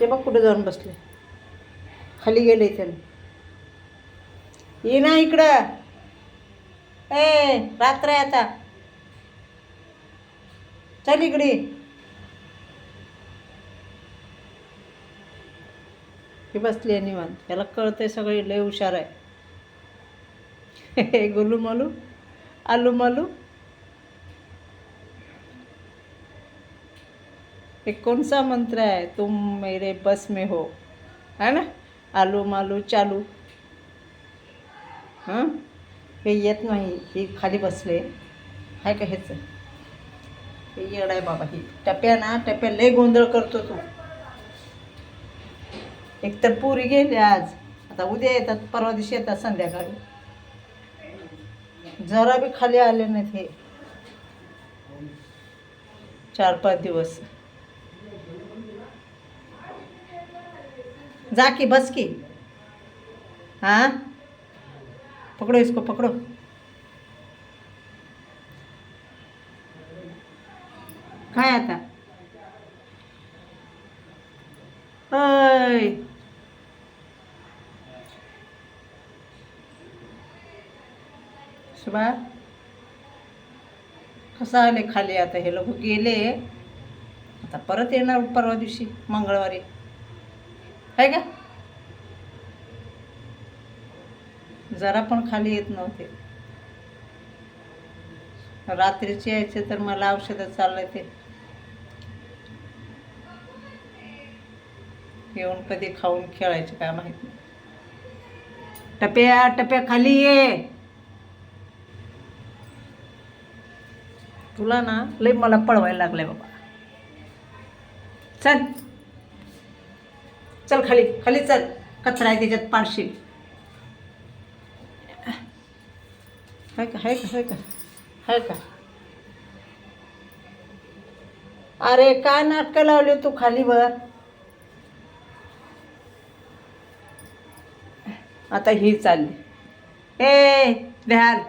ते बघ कुठे जाऊन बसले. खाली गेले त्याने ये ना इकडं. ए रात्र आहे आता. चल इकडे. हे बसली आहे निवांत. त्याला कळतंय सगळे लय हुशार आहे. गोलू मालू आलू मालू ये कौन सा मंत्र है तुम मेरे बस में हो. है ना? आलू मालू चालू. हां? हे येत नाही. ही खाली बसले. हाय का हेच? हे येड आहे बाबा ही. टप्या ना टप्या. लय गोंधळ करतो तू. एक तर पुरी गेली आज. आता उद्या येतात परवा दिवशी येतात संध्याकाळी. जरा बी खाली आले नाहीत हे. चार पाच दिवस. जा की बस की. हाँ? पकड़ो इसको पकड़ो. काय आता? अय सुबा कसं आले खाली आता? हे लोक गेले. आता परत येणार परवा दिवशी मंगळवारी. आहे का? जरा पण खाली येत नव्हते. रात्रीचे यायचे तर मला औषधं चाललंय ते येऊन कधी खाऊन खेळायचे काय माहीत नाही. टप्या टप्या खाली ये. तुला ना लय मला पळवायला लागलंय बाबा. चल. चल खाली खाली चल. कचरा आहे त्याच्यात पाडशील. हाय का हाय का हाय का? हाय का? अरे काय नाटकं लावली तू खाली वर आता ही चालली. ए ध्यान.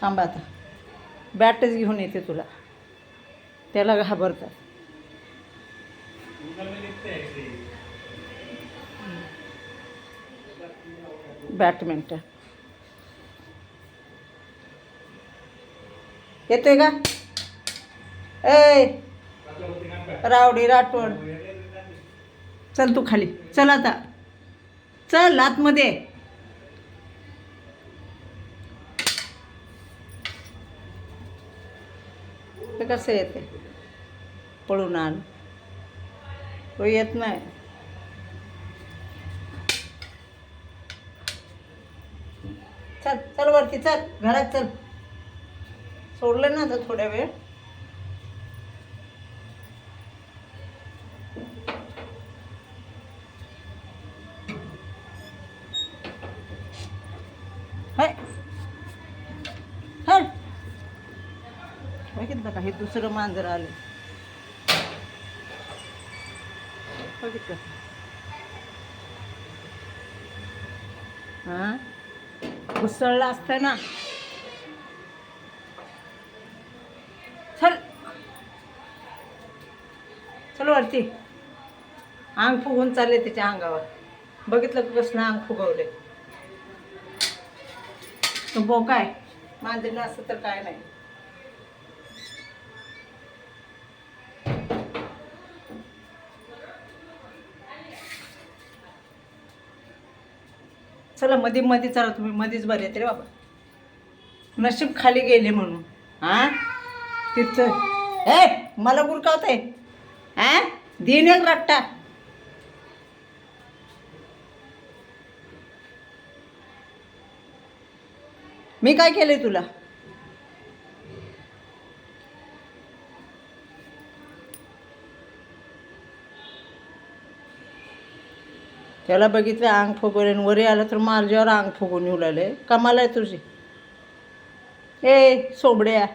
थांबा आता. बॅटच घेऊन येते तुला. त्याला घाबरतात. बॅडमिंटन. येतोय का? ए रावडी राठवण चल तू खाली. चल आता. चल आतमध्ये. कसं येते पळून आण. तो येत नाही. चल चल वरती चल. घरात चल. सोडलं ना आता थोड्या वेळ. हाय. बघितलं का? हे दुसरं मांजर आलं. बघितलं. हां? घुसळलं असतं ना चल. चल वरती. अंग फुगून चालले त्याच्या अंगावर. बघितलं की कसलं अंग फुगवले तो बोकाय. मांजरीला असं तर काय नाही. चला मध्ये मध्ये चला तुम्ही मध्येच बरे येते रे बाबा. नशीब खाली गेले म्हणून. हा? तिथं. ए मला गुरकावत आहे. हा? दिन एक रट्टा. मी काय केलंय तुला? त्याला बघितलं अंग फुगवले वरी आलं तर माझ्यावर अंग फुगून येऊ लागले. कमाल आहे तुझी. ए सोबड्या.